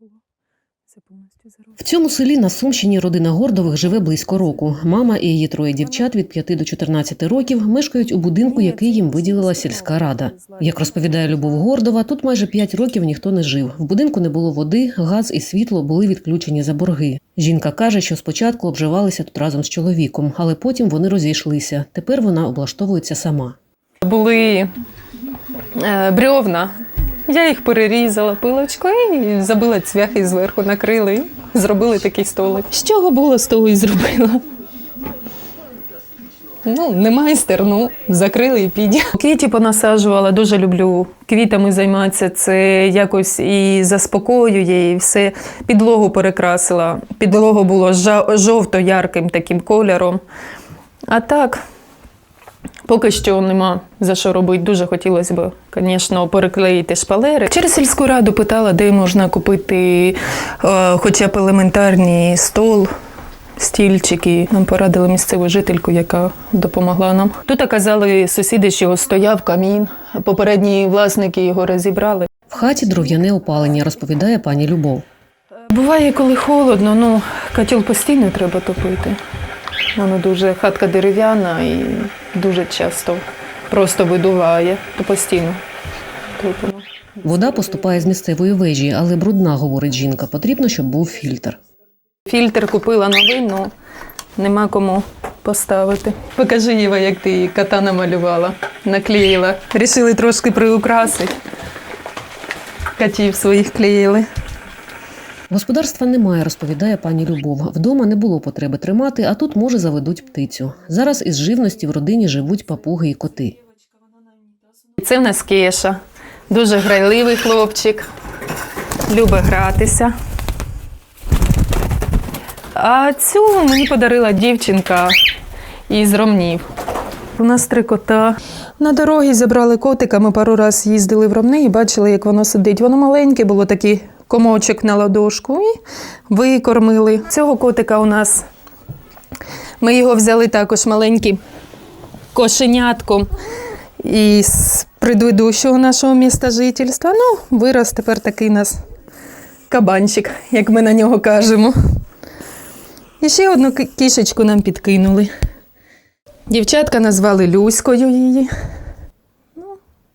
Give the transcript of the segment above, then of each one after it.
було. Це повністю. В цьому селі на Сумщині родина Гордових живе близько року. Мама і її троє дівчат від 5 до 14 років мешкають у будинку, який їм виділила сільська рада. Як розповідає Любов Гордова, тут майже 5 років ніхто не жив. В будинку не було води, газ і світло були відключені за борги. Жінка каже, що спочатку обживалися тут разом з чоловіком, але потім вони розійшлися. Тепер вона облаштовується сама. Були е, брьовна. Я їх перерізала пилочкою і забила цвяхи зверху, накрили і зробили такий столик. З чого було, з того і зробила. Ну, немає стерну, закрили і піде. Квіті понасаджувала, дуже люблю квітами займатися. Це якось і заспокоює, і все. Підлогу перекрасила. Підлога була жа- жовто-ярким таким кольором. А так, Поки що нема за що робити. Дуже хотілося б, звісно, переклеїти шпалери. Через сільську раду питала, де можна купити е, хоча б елементарний стол, стільчики. Нам порадили місцеву жительку, яка допомогла нам. Тут казали сусіди, що стояв камін. Попередні власники його розібрали. В хаті дров'яне опалення, розповідає пані Любов. Буває, коли холодно, ну котел постійно треба топити. Воно дуже хатка дерев'яна і дуже часто просто видуває, то постійно топимо. Вода поступає з місцевої вежі, але брудна, говорить жінка. Потрібно, щоб був фільтр. Фільтр купила новий, ну нема кому поставити. Покажи, Єва, як ти її кота намалювала, наклеїла. Рішили трошки приукрасити. Котів своїх клеїли. Господарства немає, розповідає пані Любов. Вдома не було потреби тримати, а тут може заведуть птицю. Зараз із живності в родині живуть папуги і коти. Це в нас Кеша. Дуже грайливий хлопчик. Любить гратися. А цю мені подарила дівчинка із Ромнів. У нас три кота. На дорогі забрали котика. Ми пару раз їздили в Ромни і бачили, як воно сидить. Воно маленьке, було такий комочок на ладошку і викормили. Цього котика у нас. Ми його взяли також маленьким кошенятком із предыдущого нашого міста жительства. Ну, вирос тепер такий у нас кабанчик, як ми на нього кажемо. І ще одну кішечку нам підкинули. Дівчатка назвали Люською її.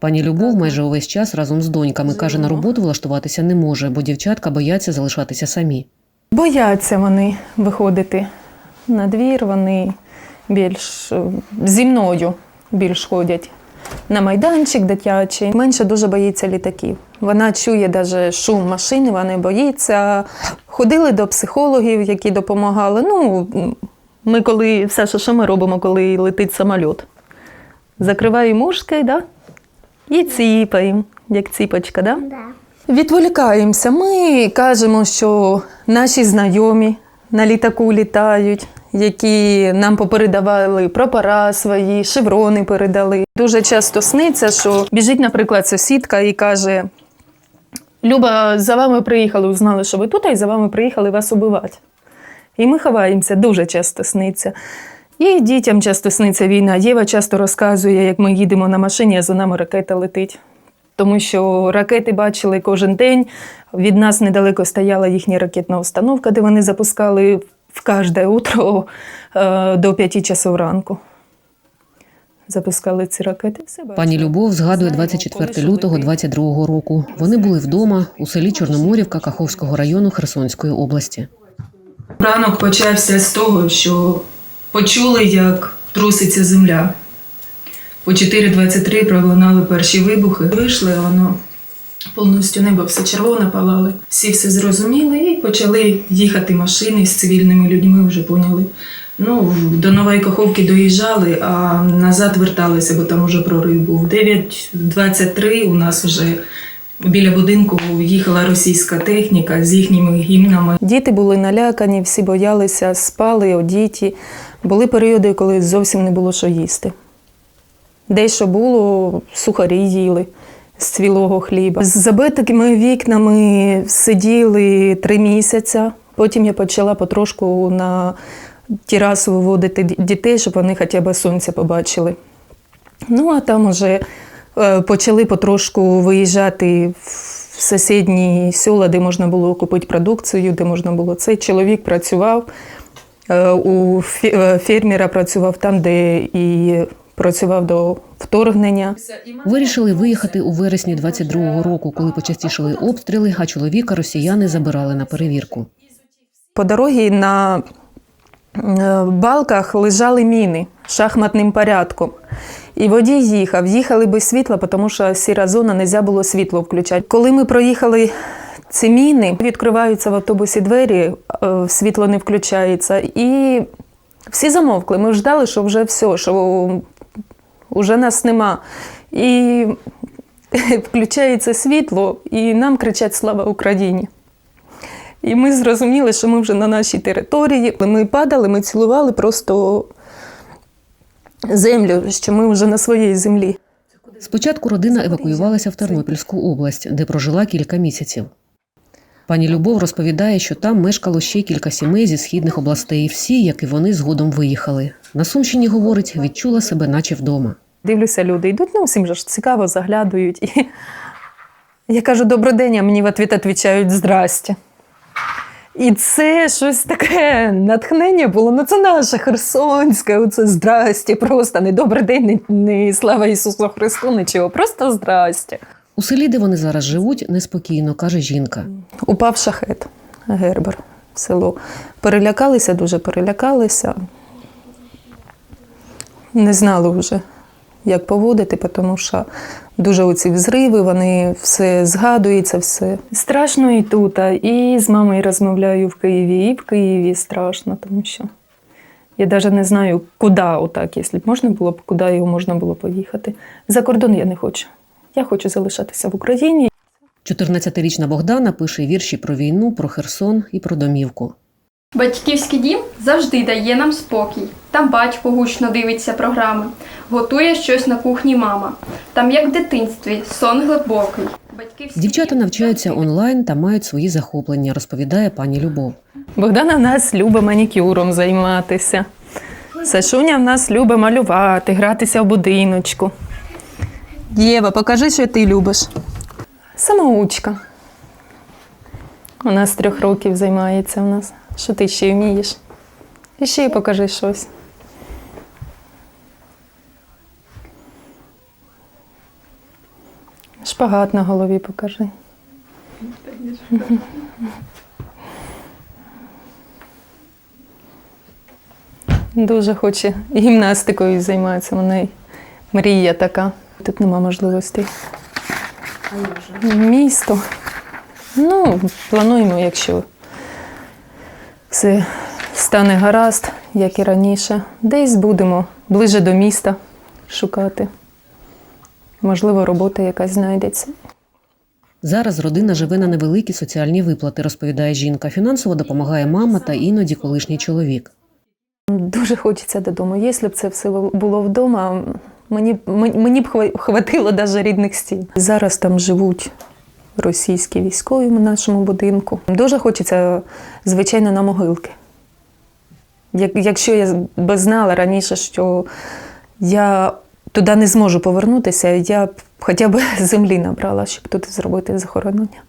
Пані Любов майже увесь час разом з доньками каже, на роботу влаштуватися не може, бо дівчатка бояться залишатися самі. Бояться вони виходити на двір, вони більш е, зі мною більш ходять. На майданчик дитячий. Менше дуже боїться літаків. Вона чує навіть шум машини, вона боїться. Ходили до психологів, які допомагали. Ну, ми коли все, що, що ми робимо, коли летить самоліт. Закриваємо ушки, да? І ціпаємо, як ціпочка, да? Відволікаємося. Ми кажемо, що наші знайомі на літаку літають, які нам попередавали прапора свої, шеврони передали. Дуже часто сниться, що біжить, наприклад, сусідка і каже: Люба, за вами приїхали, узнали, що ви тут, і за вами приїхали вас убивати. І ми ховаємося, дуже часто сниться. І дітям часто сниться війна. Єва часто розказує, як ми їдемо на машині, а за нами ракета летить. Тому що ракети бачили кожен день. Від нас недалеко стояла їхня ракетна установка, де вони запускали в кожне утро е, до 5 часов ранку. Запускали ці ракети. Пані. Любов згадує 24 лютого летить. 22 року. Вони були вдома у селі Чорноморівка Каховського району Херсонської області. Ранок почався з того, що почули, як труситься земля. По 4.23 пролунали перші вибухи. Вийшли, воно повністю небо все червоне палали. Всі все зрозуміли і почали їхати машини з цивільними людьми, вже поняли. Ну, до Нової Каховки доїжджали, а назад верталися, бо там уже прорив був. 9.23 у нас вже біля будинку їхала російська техніка з їхніми гімнами. Діти були налякані, всі боялися, спали, одіті. Були періоди, коли зовсім не було що їсти. Дещо було, сухарі їли з цвілого хліба. З забитими вікнами сиділи три місяці. Потім я почала потрошку на терасу виводити дітей, щоб вони хоча б сонця побачили. Ну, а там уже почали потрошку виїжджати в сусідні села, де можна було купити продукцію, де можна було це. Чоловік працював е, у е, фермера, працював там, де і працював до вторгнення. Вирішили виїхати у вересні 22-го року, коли почастішали обстріли, а чоловіка росіяни забирали на перевірку. По дорозі на е, балках лежали міни шахматним порядком. І водій їхав. Їхали без світла, тому що сіра зона, не можна було світло включати. Коли ми проїхали ці міни, відкриваються в автобусі двері, е, світло не включається. І всі замовкли. Ми ждали, що вже все, що вже нас нема. І включається світло, і нам кричать Слава Україні! І ми зрозуміли, що ми вже на нашій території. Ми падали, ми цілували просто землю, що ми вже на своїй землі. Спочатку родина евакуювалася в Тернопільську область, де прожила кілька місяців. Пані Любов розповідає, що там мешкало ще кілька сімей зі східних областей, всі, як і вони, згодом виїхали. На Сумщині, говорить, відчула себе наче вдома. Дивлюся, люди йдуть, ну всім же ж цікаво, заглядують. І я кажу, добрий день, а мені в ответ відповідають здрасте. І це щось таке натхнення було. Ну, це наше Херсонське, оце здрасте, просто не добрий день, не, не слава Ісусу Христу, нічого, просто здрасте. У селі, де вони зараз живуть, неспокійно, каже жінка. Упав шахет, Гербер, в село. Перелякалися, дуже перелякалися. Не знали вже, як поводити, тому що дуже оці взриви, вони все згадується, все. Страшно і тут, а і з мамою розмовляю в Києві, і в Києві страшно, тому що я навіть не знаю, куди отак, якщо б можна було б, куди його можна було поїхати. За кордон я не хочу. Я хочу залишатися в Україні. 14-річна Богдана пише вірші про війну, про Херсон і про домівку. Батьківський дім завжди дає нам спокій. Там батько гучно дивиться програми, готує щось на кухні мама. Там, як в дитинстві, сон глибокий. Батьківський Дівчата навчаються онлайн та мають свої захоплення, розповідає пані Любов. Богдана в нас любить манікюром займатися. Сашуня в нас любить малювати, гратися в будиночку. Єва, покажи, що ти любиш. Самоучка. Вона з трьох років займається в нас. Що ти ще вмієш? І ще й покажи щось. Шпагат на голові покажи. Дуже хоче гімнастикою займатися. У неї мрія така. Тут нема можливостей. Місто. Ну, плануємо, якщо все стане гаразд, як і раніше. Десь будемо ближе до міста шукати. Можливо, робота якась знайдеться. Зараз родина живе на невеликі соціальні виплати, розповідає жінка. Фінансово допомагає мама та іноді колишній чоловік. Дуже хочеться додому. Якщо б це все було вдома, мені, мені б хва- хватило навіть рідних стін. Зараз там живуть російські військові в нашому будинку. Дуже хочеться, звичайно, на могилки. Якщо я б знала раніше, що я туди не зможу повернутися, я б хоча б землі набрала, щоб тут зробити захоронення.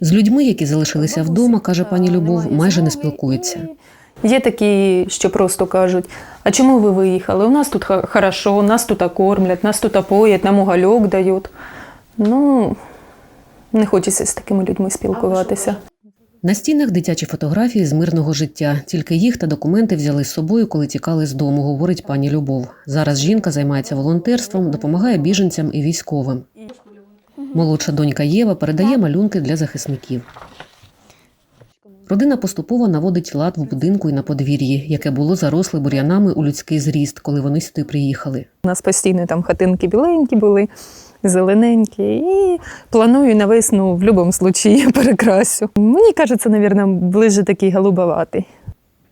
З людьми, які залишилися вдома, каже пані Любов, майже не спілкується. Є такі, що просто кажуть: а чому ви виїхали? У нас тут хорошо, нас тут кормлять, нас тут поять, нам угольок дають. Ну, не хочеться з такими людьми спілкуватися. На стінах дитячі фотографії з мирного життя. Тільки їх та документи взяли з собою, коли тікали з дому, говорить пані Любов. Зараз жінка займається волонтерством, допомагає біженцям і військовим. Молодша донька Єва передає малюнки для захисників. Родина поступово наводить лад в будинку і на подвір'ї, яке було заросле бур'янами у людський зріст, коли вони сюди приїхали. У нас постійно там хатинки біленькі були, зелененькі. І планую на весну в будь-якому випадку перекрасю. Мені кажеться, мабуть, ближе такий голубоватий.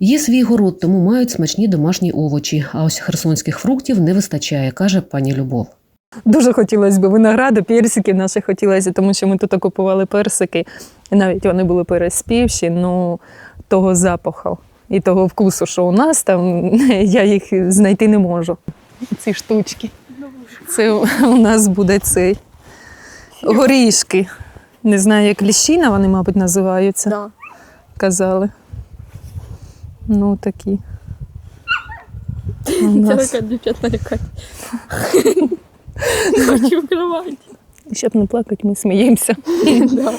Є свій город, тому мають смачні домашні овочі. А ось херсонських фруктів не вистачає, каже пані Любов. Дуже хотілося б винограду, персиків наших хотілося, тому що ми тут купували персики, і навіть вони були переспівші, ну того запаху і того вкусу, що у нас там, я їх знайти не можу. Ці штучки. Це у нас буде цей горішки. Не знаю, як ліщина вони, мабуть, називаються. Да. Казали. Ну, такі. У нас, Це дівчат налякати. Хочу в кроваті. щоб не плакати, ми сміємося. Да.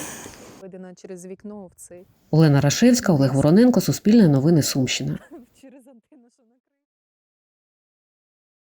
Через вікно в цей. Олена Рашевська, Олег Вороненко, Суспільне новини Сумщина.